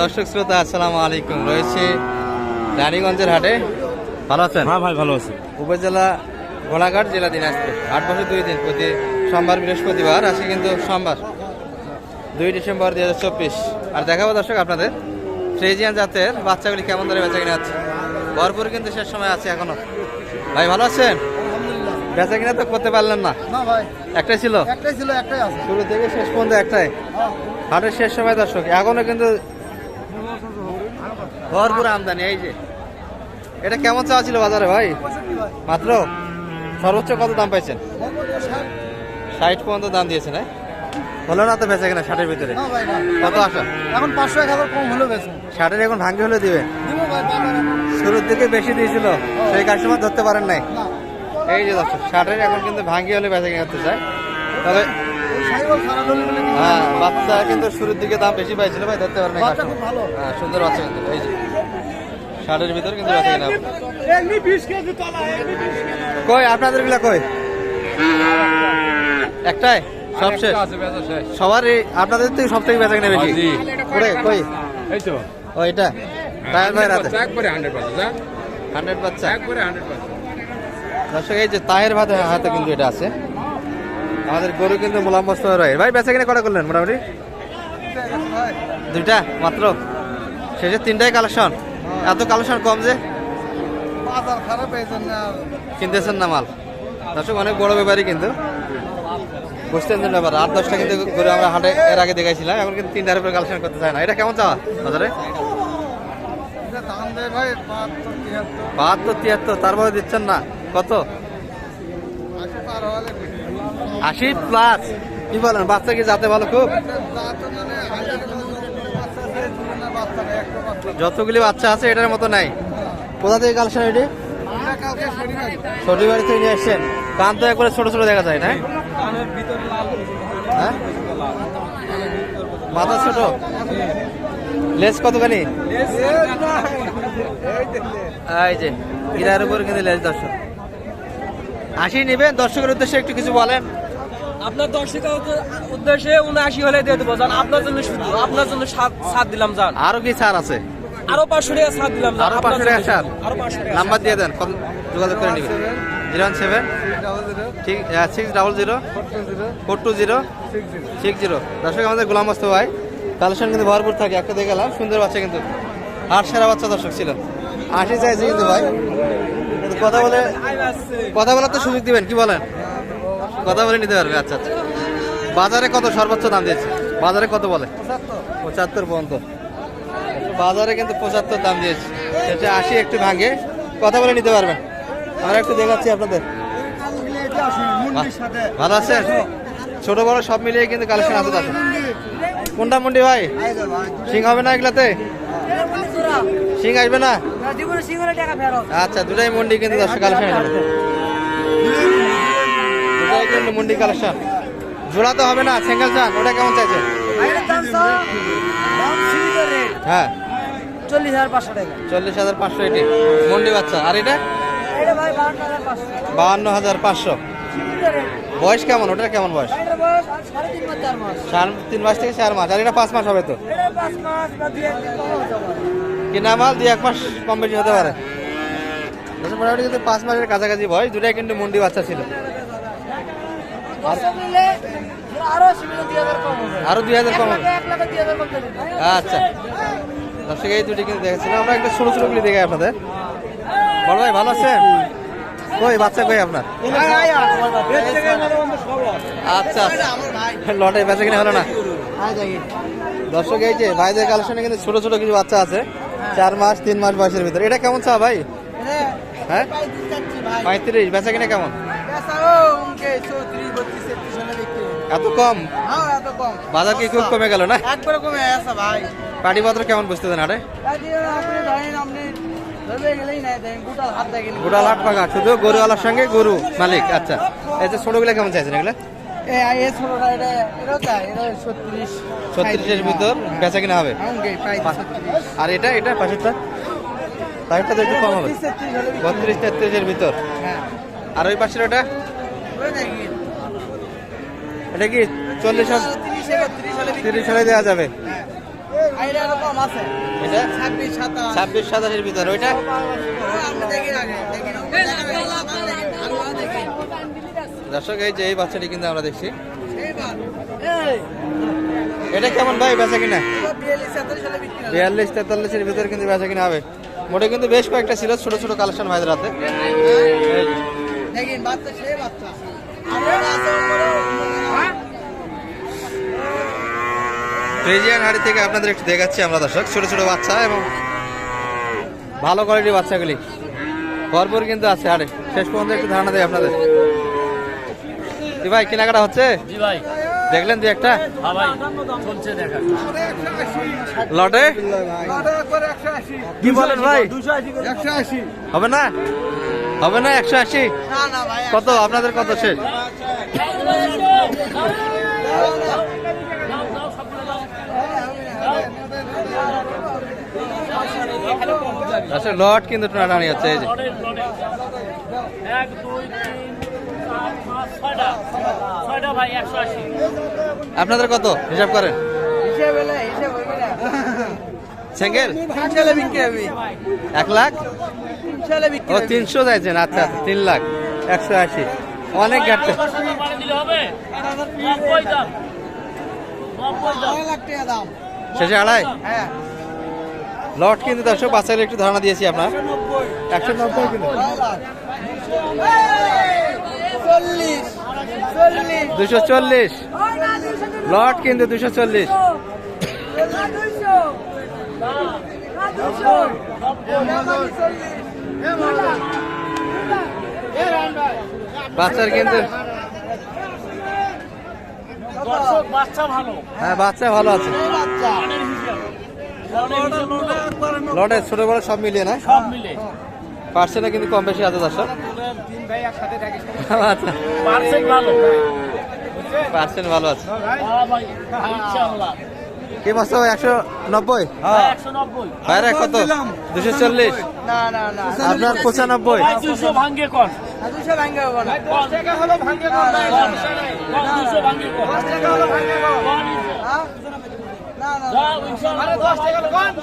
দর্শক শ্রোতা আসসালামু আলাইকুম। রয়েছে রানীগঞ্জের হাটে। ভালো আছেন? হ্যাঁ ভাই ভালো আছে। উপজেলা গোলাঘাট জেলা দিনাজপুর। আট বছর দুই দিন প্রতি সোমবার বৃহস্পতিবার আজকে কিন্তু সোমবার দুই ডিসেম্বর দুই হাজার চব্বিশ। আর দেখাবো দর্শক আপনাদের ফ্রেজিয়ান জাতের বাচ্চাগুলি কেমন ধরে বেচা কিনে আছে ভরপুর কিন্তু শেষ সময় আছে এখনও। ভাই ভালো আছেন? বেচা কিনা তো করতে পারলেন না? না একটাই ছিল? একটাই ছিল একটাই শুরু থেকে শেষ পর্যন্ত একটাই? হাটের শেষ সময় দর্শক এখনও কিন্তু ভরপুর আমদানি এই যে। এটা কেমন চাওয়া ছিল বাজারে ভাই? মাত্র? সর্বোচ্চ কত দাম পাইছেন? ষাট পর্যন্ত দাম দিয়েছেন হ্যাঁ? হলো না তো বেঁচে কিনা ষাটের ভিতরে? কত আসা? এখন পাঁচশো এক হাজার কম হলো বেশি ষাটের এখন ভাঙ্গি হলে দিবে? শুরুর দিকে বেশি দিয়েছিল সেই কাস্টমার ধরতে পারেন নাই। এই যে দর্শক ষাটের এখন কিন্তু ভাঙ্গি হলে বেঁচে কিনা চায়। তবে হ্যাঁ বাচ্চা কিন্তু শুরুর দিকে দাম বেশি পাইছিল ভাই ধরতে। খুব ভালো। হ্যাঁ সুন্দর বাচ্চা কিন্তু এই যে। ষাটের ভিতরে কিন্তু বেঁচে কিনা কই আপনাদেরগুলা কই? একটাই? সব শেষ? আপনাদের থেকে সব থেকে বেচা কিনা বেশি? জি। করে কই? এই তো। ও এটা? একবারে বাচ্চা একবারে পার্সেন্ট দর্শক এই যে তাহের ভাতে হাতে কিন্তু এটা আছে। আমাদের গরু কিন্তু মোলাম্বস্ত রয়ে ভাই বেচা কিনা কটা করলেন মোটামুটি? দুইটা মাত্র? শেষে তিনটাই কালেকশন। এত কালেকশন কম যে? কিনতেছেন না মাল। দর্শক অনেক বড় ব্যাপারই কিন্তু। বুঝতেন না ব্যাপার। আট দশটা কিন্তু ঘুরে আমরা হাটে এর আগে দেখাইছিলাম। এখন কিন্তু তিনটার উপরে কালেকশন করতে চায় না। এটা কেমন চাওয়া বাজারে? বাহাত্তর তিয়াত্তর। তারপরে দিচ্ছেন না। কত? আশি প্লাস। কি বলেন, বাচ্চা কি যাতে ভালো খুব? যতগুলি বাচ্চা আছে, এটার মতো নাই। কোথা থেকে কালেকশন এটি? শনিবার থেকে নিয়ে এসছেন কান তো একবারে ছোট ছোট দেখা যায় না? হ্যাঁ? মাথা ছোট? লেস কতখানি? এই যে ইরার উপর কিন্তু লেস, দর্শক। আশি নেবেন, দর্শকের উদ্দেশ্যে একটু কিছু বলেন। আপনার দর্শকের উদ্দেশ্যে উনআশি হলে দিয়ে দেবো জান আপনার জন্য শুধু আপনার জন্য সাত দিলাম জান আরও কি ছাড় আছে আরও পাঁচশো টাকা সাত দিলাম আরও পাঁচশো টাকা ছাড় আরও পাঁচশো টাকা নাম্বার দিয়ে দেন কত যোগাযোগ করে নেবেন জিরো ওয়ান সেভেন ঠিক six double zero four two zero six zero দর্শক আমাদের গোলাম মোস্তফা ভাই কালেকশন কিন্তু ভরপুর থাকে একটা দেখে গেলাম সুন্দর বাচ্চা কিন্তু আট সেরা বাচ্চা দর্শক ছিল আশি চাইছে কিন্তু ভাই কথা বলে কথা বলার তো সুযোগ দিবেন কি বলেন কথা বলে নিতে পারবে আচ্ছা আচ্ছা। বাজারে কত সর্বোচ্চ দাম দিয়েছে? বাজারে কত বলে? পঁচাত্তর পর্যন্ত। বাজারে কিন্তু পঁচাত্তর দাম দিয়েছে। সেটা আশি একটু ভাঙে। কথা বলে নিতে পারবেন। আমরা একটু দেখাচ্ছি আপনাদের। ভালো আছেন? ছোট বড় সব মিলিয়ে কিন্তু কালেকশন আছে তাতে। কোনটা মুন্ডি ভাই? সিং হবে না এগুলাতে? সিং আসবে না? আচ্ছা দুটাই মন্ডি কিন্তু দশ কালেকশন কিন্তু মন্ডি কালেকশন। জোড়া তো হবে না সিঙ্গেল চান ওটা কেমন চাইছে হ্যাঁ। চল্লিশ হাজার পাঁচশো টাকা। চল্লিশ হাজার পাঁচশো এটি। মন্ডি বাচ্চা আর এটা? বাহান্ন হাজার পাঁচশো। বয়স কেমন? ওটা কেমন বয়স? সাড়ে তিন মাস চার তিন মাস থেকে চার মাস আর এটা পাঁচ মাস হবে তো? কিনা মাল দুই এক মাস কম বেশি হতে পারে। মোটামুটি কিন্তু পাঁচ মাসের কাছাকাছি বয়স দুটাই কিন্তু মন্ডি বাচ্চা ছিল। আরও দুই হাজার কম হবে। আরও দুই হাজার কম আচ্ছা। দর্শক এই দুটি কিন্তু দেখেছিলাম আমরা একটু ছোট ছোটগুলি দেখে আপনাদের। বড় ভাই ভালো আছেন? কই বাচ্চা কই আপনার? আচ্ছা। লটে বেঁচে কিনা হলো না? দর্শক এই যে ভাইদের কালেকশনে কিন্তু ছোট ছোট কিছু বাচ্চা আছে। চার মাস তিন মাস বয়সের ভিতরে। এটা কেমন চা ভাই? হ্যাঁ? পঁয়ত্রিশ বেচা কিনা কেমন? এত কম? হ্যাঁ এত কম। বাজার কি খুব কমে গেল না? একবারে কমে আছে ভাই। পাটিপত্র কেমন বুঝতেছেন আরে? আপনি ধরেন আপনি গোটা লাট পাকা শুধু গরুওয়ালার সঙ্গে গরু মালিক আচ্ছা। এই যে ছোটগুলো কেমন চাইছেন এগুলো? ছত্রিশের ভিতর বেচা কিনা হবে? ছত্রিশ। আর এটা এটা পাশেরটা পাশেরটা তো একটু কম হবে। বত্রিশ তেত্রিশের ভিতর। হ্যাঁ। আর ওই পাশের ওটা? এটা কি চল্লিশ তিরিশ হলে দেওয়া যাবে? ছাব্বিশ সাতাশ ছাব্বিশ সাতাশের ভিতরে, ওইটা? দর্শক, এই যে এই বাচ্চাটি কিন্তু আমরা দেখছি। এটা কেমন ভাই, বেচা কিনা? সালে বিয়াল্লিশ, তেতাল্লিশের ভিতরে কিন্তু বেচা কিনা হবে। মোটে কিন্তু বেশ কয়েকটা ছিল, ছোট ছোট কালেকশন ভাইদের হাতে। দেখেন, বাচ্চা, সে বাচ্চা আমরা আছে বড় ফ্রিজিয়ান হাড়ি থেকে আপনাদের একটু দেখাচ্ছি আমরা দর্শক। ছোট ছোট বাচ্চা এবং ভালো কোয়ালিটির বাচ্চাগুলি। ভরপুর কিন্তু আছে হাড়ে। শেষ পর্যন্ত একটু ধারণা দেয় আপনাদের। ভাই কেনাকাটা হচ্ছে? জি ভাই। দেখলেন দু একটা? হ্যাঁ ভাই চলছে দেখা। লটে? কি বলেন ভাই? হবে না? হবে না একশো আশি? না না ভাই কত? আপনাদের কত শেষ? আচ্ছা লট কিন্তু টানাটানি হচ্ছে এই যে। এক দুই তিন আপনাদের কত? হিসাব করেন। হিসেব হলে হিসেব হবে না। সিঙ্গেল তিন সালে বিক্রি হবে। এক লাখ? ও তিনশো চাইছেন? আচ্ছা আচ্ছা তিন লাখ। একশো আশি। অনেক দাম। শেষে আড়াই? হ্যাঁ। লট কিন্তু দর্শক বাচ্চাদের একটু ধারণা দিয়েছি আপনার একশো নব্বই চল্লিশ দুশো চল্লিশ। লট কিন্তু দুশো চল্লিশ। বাচ্চার কিন্তু দর্শক বাচ্চা ভালো। হ্যাঁ বাচ্চা ভালো আছে। বাচ্চা। লটে ছোট বড় সব মিলিয়ে না? সব মিলে পার্সেন্টে কিন্তু কম বেশি আছে দর্শক। আচ্ছা। পার্সেন্ট ভালো পার্সেন্ট ভালো আছে। হ্যাঁ ভাই ইনশাআল্লাহ। কি মাছ একশো নব্বই? নব্বই। বাইরে কত? দুশো চল্লিশ। না না না। আপনার পঁচানব্বই। ভাই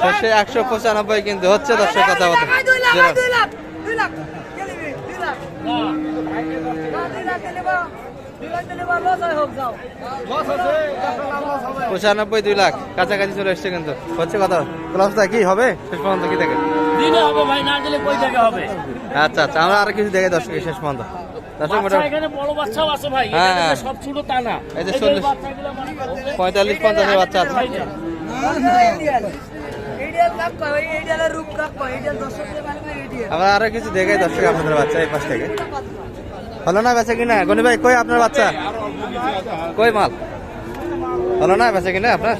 শেষে একশো পঁচানব্বই কিন্তু হচ্ছে দর্শক কথা বলতে। দুই লাখ দুই লাখ দুই লাখ কে নিবি? দুই লাখ না না, দুই লাখ দিলে বা দুই লাখ দিলে বা লস হোক যাও পঁচানব্বই দুই লাখ কাছাকাছি চলে এসছে কিন্তু। হচ্ছে কথা ক্লাসটা কি হবে? শেষ পর্যন্ত কি দেখে? আচ্ছা আচ্ছা আমরা আর কিছু দেখে দর্শক শেষ পর্যন্ত। হ্যাঁ, এখানে। যে সব ছোট তা না। এই যে এই যে চল্লিশ- বাচ্চাগুলো পঁয়তাল্লিশ পঞ্চাশের বাচ্চা আছে। মানে আমরা আরও কিছু দেখে দর্শক আপনাদের বাচ্চা এই পাশ থেকে। হলো না বেচা কিনা? গনি ভাই কই আপনার বাচ্চা? কই মাল? হলো না বেচা কিনা আপনার?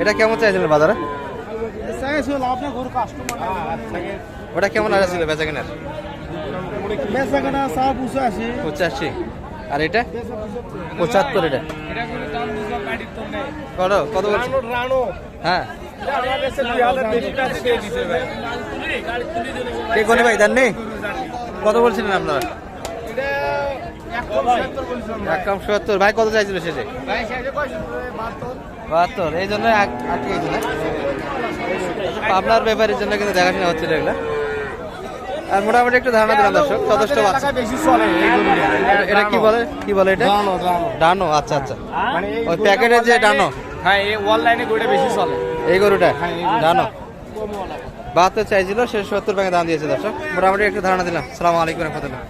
এটা কেমন চাইছিলেন বাজারে? ওটা কেমন আসছিল বেচা কিনার? পঁচাশি। আর এটা? পঁচাত্তর এটা। কত? কত হ্যাঁ। কে গনি ভাই? দেন নেই কত বলছিলেন আপনারা? ভাই, কত চাইছিল শেষে? বাহাত্তর। এই জন্য আপনার ব্যাপারের জন্য কিন্তু দেখাশোনা হচ্ছিল এগুলো। আর মোটামুটি একটু ধারণা দিলাম দর্শক যথেষ্ট আছে এটা- এটা কি বলে? কি বলে এটা? ডানো আচ্ছা আচ্ছা। ওই প্যাকেটের যে ডানো। হ্যাঁ এই অনলাইনে গরুটা বেশি চলে। এই গরুটা? ডানো। বাহাত্তর চাইছিল সে সত্তর ব্যাংকে দাম দিয়েছে দর্শক। মোটামুটি একটু ধারণা দিলাম। সালাম আলাইকুম রহমতুল্লাহ।